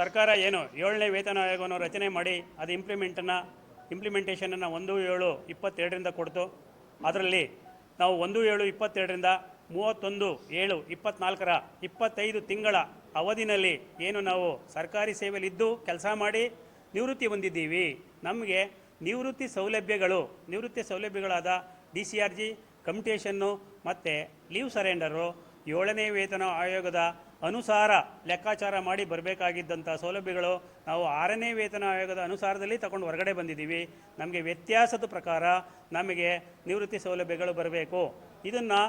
ಸರ್ಕಾರ ಏನು ಏಳನೇ ವೇತನ ಆಯೋಗವನ್ನು ರಚನೆ ಮಾಡಿ ಅದು ಇಂಪ್ಲಿಮೆಂಟನ್ನು ಇಂಪ್ಲಿಮೆಂಟೇಷನನ್ನು ಒಂದು ಏಳು ಇಪ್ಪತ್ತೆರಡರಿಂದ ಕೊಡ್ತು. ಅದರಲ್ಲಿ ನಾವು ಒಂದು ಏಳು ಇಪ್ಪತ್ತೆರಡರಿಂದ ಮೂವತ್ತೊಂದು ಏಳು ಇಪ್ಪತ್ನಾಲ್ಕರ ಇಪ್ಪತ್ತೈದು ತಿಂಗಳ ಅವಧಿನಲ್ಲಿ ಏನು ನಾವು ಸರ್ಕಾರಿ ಸೇವೆಯಲ್ಲಿದ್ದು ಕೆಲಸ ಮಾಡಿ ನಿವೃತ್ತಿ ಹೊಂದಿದ್ದೀವಿ. ನಮಗೆ ನಿವೃತ್ತಿ ಸೌಲಭ್ಯಗಳು, ನಿವೃತ್ತಿ ಸೌಲಭ್ಯಗಳಾದ ಡಿ ಸಿ ಆರ್ ಜಿ ಕಮಿಟೇಷನ್ನು ಮತ್ತು ಲೀವ್ ಸರೆಂಡರು ಏಳನೇ ವೇತನ ಆಯೋಗದ ಅನುಸಾರ ಲೆಕ್ಕಾಚಾರ ಮಾಡಿ ಬರಬೇಕಾಗಿದ್ದಂಥ ಸೌಲಭ್ಯಗಳು ನಾವು ಆರನೇ ವೇತನ ಆಯೋಗದ ಅನುಸಾರದಲ್ಲಿ ತಗೊಂಡು ಹೊರಗಡೆ ಬಂದಿದ್ದೀವಿ. ನಮಗೆ ವ್ಯತ್ಯಾಸದ ಪ್ರಕಾರ ನಮಗೆ ನಿವೃತ್ತಿ ಸೌಲಭ್ಯಗಳು ಬರಬೇಕು. ಇದನ್ನು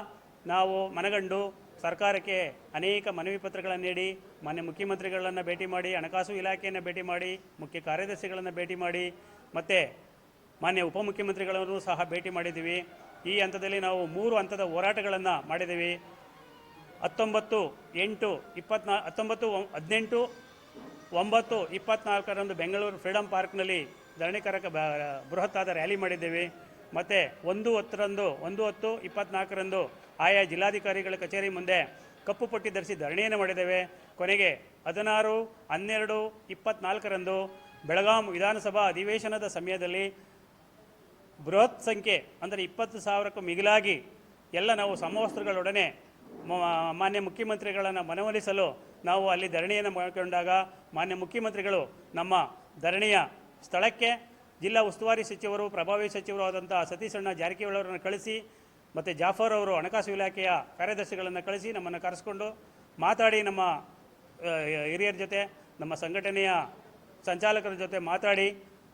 ನಾವು ಮನಗಂಡು ಸರ್ಕಾರಕ್ಕೆ ಅನೇಕ ಮನವಿ ಪತ್ರಗಳನ್ನು ನೀಡಿ, ಮಾನ್ಯ ಮುಖ್ಯಮಂತ್ರಿಗಳನ್ನು ಭೇಟಿ ಮಾಡಿ, ಹಣಕಾಸು ಇಲಾಖೆಯನ್ನು ಭೇಟಿ ಮಾಡಿ, ಮುಖ್ಯ ಕಾರ್ಯದರ್ಶಿಗಳನ್ನು ಭೇಟಿ ಮಾಡಿ, ಮತ್ತು ಮಾನ್ಯ ಉಪಮುಖ್ಯಮಂತ್ರಿಗಳನ್ನು ಸಹ ಭೇಟಿ ಮಾಡಿದ್ದೀವಿ. ಈ ಹಂತದಲ್ಲಿ ನಾವು ಮೂರು ಹಂತದ ಹೋರಾಟಗಳನ್ನು ಮಾಡಿದ್ದೀವಿ. ಹತ್ತೊಂಬತ್ತು, ಎಂಟು, ಇಪ್ಪತ್ನಾ, ಹತ್ತೊಂಬತ್ತು ಹದಿನೆಂಟು, ಒಂಬತ್ತು, ಇಪ್ಪತ್ನಾಲ್ಕರಂದು ಬೆಂಗಳೂರು ಫ್ರೀಡಮ್ ಪಾರ್ಕ್ನಲ್ಲಿ ಧರಣಿಕಾರಕ ಬೃಹತ್ತಾದ ರ್ಯಾಲಿ ಮಾಡಿದ್ದೇವೆ. ಮತ್ತು ಒಂದು ಹತ್ತರಂದು, ಒಂದು ಹತ್ತು, ಇಪ್ಪತ್ನಾಲ್ಕರಂದು ಆಯಾ ಜಿಲ್ಲಾಧಿಕಾರಿಗಳ ಕಚೇರಿ ಮುಂದೆ ಕಪ್ಪು ಪಟ್ಟಿ ಧರಿಸಿ ಧರಣಿಯನ್ನು ಮಾಡಿದ್ದೇವೆ. ಕೊನೆಗೆ ಹದಿನಾರು, ಹನ್ನೆರಡು, ಇಪ್ಪತ್ನಾಲ್ಕರಂದು ಬೆಳಗಾಂ ವಿಧಾನಸಭಾ ಅಧಿವೇಶನದ ಸಮಯದಲ್ಲಿ ಬೃಹತ್ ಸಂಖ್ಯೆ, ಅಂದರೆ ಇಪ್ಪತ್ತು ಸಾವಿರಕ್ಕೂ ಮಿಗಿಲಾಗಿ ಎಲ್ಲ ನಾವು ಸಮವಸ್ತ್ರಗಳೊಡನೆ ಮಾನ್ಯ ಮುಖ್ಯಮಂತ್ರಿಗಳನ್ನು ಮನವೊಲಿಸಲು ನಾವು ಅಲ್ಲಿ ಧರಣಿಯನ್ನು ಮಾಡಿಕೊಂಡಾಗ ಮಾನ್ಯ ಮುಖ್ಯಮಂತ್ರಿಗಳು ನಮ್ಮ ಧರಣಿಯ ಸ್ಥಳಕ್ಕೆ ಜಿಲ್ಲಾ ಉಸ್ತುವಾರಿ ಸಚಿವರು, ಪ್ರಭಾವಿ ಸಚಿವರು ಆದಂಥ ಸತೀಶಣ್ಣ ಜಾರಕಿಹೊಳಿ ಅವರನ್ನು ಕಳಿಸಿ, ಮತ್ತು ಜಾಫರ್ ಅವರು ಹಣಕಾಸು ಇಲಾಖೆಯ ಕಾರ್ಯದರ್ಶಿಗಳನ್ನು ಕಳಿಸಿ ನಮ್ಮನ್ನು ಕರೆಸ್ಕೊಂಡು ಮಾತಾಡಿ ನಮ್ಮ ಹಿರಿಯರ ಜೊತೆ, ನಮ್ಮ ಸಂಘಟನೆಯ ಸಂಚಾಲಕರ ಜೊತೆ ಮಾತಾಡಿ,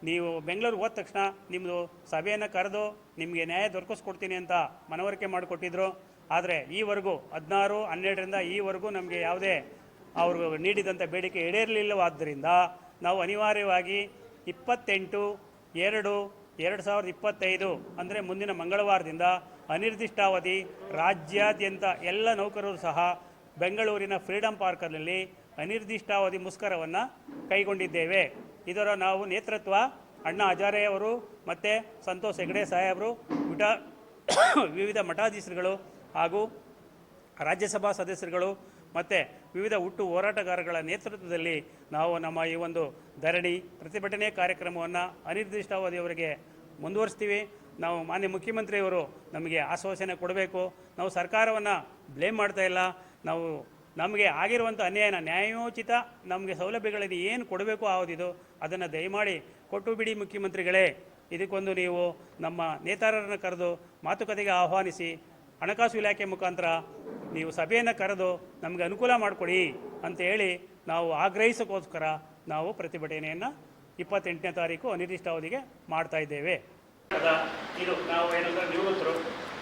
ನೀವು ಬೆಂಗಳೂರು ಹೋದ ತಕ್ಷಣ ನಿಮ್ಮದು ಸಭೆಯನ್ನು ಕರೆದು ನಿಮಗೆ ನ್ಯಾಯ ದೊರಕಿಸ್ಕೊಡ್ತೀನಿ ಅಂತ ಮನವರಿಕೆ ಮಾಡಿಕೊಟ್ಟಿದ್ರು. ಆದರೆ ಈವರೆಗೂ ಹದಿನಾರು, ಹನ್ನೆರಡರಿಂದ ಈವರೆಗೂ ನಮಗೆ ಯಾವುದೇ ಅವರು ನೀಡಿದಂಥ ಬೇಡಿಕೆ ಈಡೇರಲಿಲ್ಲವಾದ್ದರಿಂದ ನಾವು ಅನಿವಾರ್ಯವಾಗಿ ಇಪ್ಪತ್ತೆಂಟು, ಎರಡು ಎರಡು ಸಾವಿರದ ಇಪ್ಪತ್ತೈದು ಅಂದರೆ ಮುಂದಿನ ಮಂಗಳವಾರದಿಂದ ಅನಿರ್ದಿಷ್ಟಾವಧಿ ರಾಜ್ಯಾದ್ಯಂತ ಎಲ್ಲ ನೌಕರರು ಸಹ ಬೆಂಗಳೂರಿನ ಫ್ರೀಡಂ ಪಾರ್ಕಲ್ಲಿ ಅನಿರ್ದಿಷ್ಟಾವಧಿ ಮುಷ್ಕರವನ್ನು ಕೈಗೊಂಡಿದ್ದೇವೆ. ಇದರ ನಾವು ನೇತೃತ್ವ ಅಣ್ಣ ಹಜಾರೆ ಅವರು ಮತ್ತು ಸಂತೋಷ್ ಹೆಗಡೆ ಸಾಹೇಬರು, ವಿಟ ವಿವಿಧ ಮಠಾಧೀಶರುಗಳು ಹಾಗೂ ರಾಜ್ಯಸಭಾ ಸದಸ್ಯರುಗಳು ಮತ್ತು ವಿವಿಧ ಹುಟ್ಟು ಹೋರಾಟಗಾರಗಳ ನೇತೃತ್ವದಲ್ಲಿ ನಾವು ನಮ್ಮ ಈ ಒಂದು ಧರಣಿ ಪ್ರತಿಭಟನೆ ಕಾರ್ಯಕ್ರಮವನ್ನು ಅನಿರ್ದಿಷ್ಟಾವಧಿಯವರೆಗೆ ಮುಂದುವರಿಸ್ತೀವಿ. ನಾವು ಮಾನ್ಯ ಮುಖ್ಯಮಂತ್ರಿಯವರು ನಮಗೆ ಆಶ್ವಾಸನೆ ಕೊಡಬೇಕು. ನಾವು ಸರ್ಕಾರವನ್ನು ಬ್ಲೇಮ್ ಮಾಡ್ತಾ ಇಲ್ಲ. ನಾವು ನಮಗೆ ಆಗಿರುವಂಥ ಅನ್ಯಾಯನ ನ್ಯಾಯೋಚಿತ ನಮಗೆ ಸೌಲಭ್ಯಗಳಲ್ಲಿ ಏನು ಕೊಡಬೇಕು ಆಗೋದಿದು ಅದನ್ನು ದಯಮಾಡಿ ಕೊಟ್ಟು ಬಿಡಿ ಮುಖ್ಯಮಂತ್ರಿಗಳೇ. ಇದಕ್ಕೊಂದು ನೀವು ನಮ್ಮ ನೇತಾರರನ್ನು ಕರೆದು ಮಾತುಕತೆಗೆ ಆಹ್ವಾನಿಸಿ ಹಣಕಾಸು ಇಲಾಖೆ ಮುಖಾಂತರ ನೀವು ಸಭೆಯನ್ನು ಕರೆದು ನಮಗೆ ಅನುಕೂಲ ಮಾಡಿಕೊಡಿ ಅಂತ ಹೇಳಿ ನಾವು ಆಗ್ರಹಿಸೋಕ್ಕೋಸ್ಕರ ನಾವು ಪ್ರತಿಭಟನೆಯನ್ನು ಇಪ್ಪತ್ತೆಂಟನೇ ತಾರೀಕು ಅನಿರ್ದಿಷ್ಟಾವಧಿಗೆ ಮಾಡ್ತಾ ಇದ್ದೇವೆ. ಇದು ನಾವು ಏನಂದ್ರೆ ನಿವೃತ್ತರು,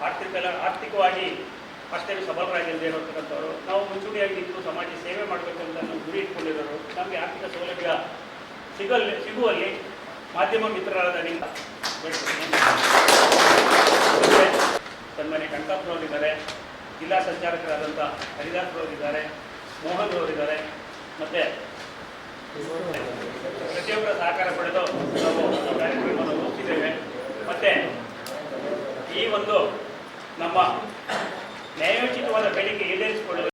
ಆರ್ಥಿಕ ಆರ್ಥಿಕವಾಗಿ ಅಷ್ಟೇನು ಸಬಲರಾಗಿಲ್ಲದೆ ಇರತಕ್ಕಂಥವ್ರು, ನಾವು ಮುಂಚೂಣಿಯಾಗಿ ನಿಂತು ಸಮಾಜ ಸೇವೆ ಮಾಡಬೇಕಂತ ನಾವು ಗುರಿ ಇಟ್ಕೊಂಡಿರೋರು, ನಮಗೆ ಆರ್ಥಿಕ ಸೌಲಭ್ಯ ಸಿಗಲ್ಲಿ ಸಿಗುವಲ್ಲಿ ಮಾಧ್ಯಮ ಮಿತ್ರರಾದ ನಿಮ್ಮ ಸನ್ಮಾನ್ಯ ಕಣ್ಕಾಪುರವರಿದ್ದಾರೆ ಜಿಲ್ಲಾ ಸಂಚಾಲಕರಾದಂಥ ಹರಿದಾಸ್ರವರಿದ್ದಾರೆ ಮೋಹನ್ ಅವರಿದ್ದಾರೆ, ಮತ್ತೆ ಪ್ರತಿಯೊಬ್ಬರ ಸಹಕಾರ ಪಡೆದು ನಾವು ಕಾರ್ಯಕ್ರಮವನ್ನು ಹೋಗ್ತಿದ್ದೇವೆ ಮತ್ತೆ ಈ ಒಂದು ನಮ್ಮ ನ್ಯಾಯೋಚಿತವಾದ ಬೇಡಿಕೆ ಈಡೇರಿಸಿಕೊಳ್ಳಲು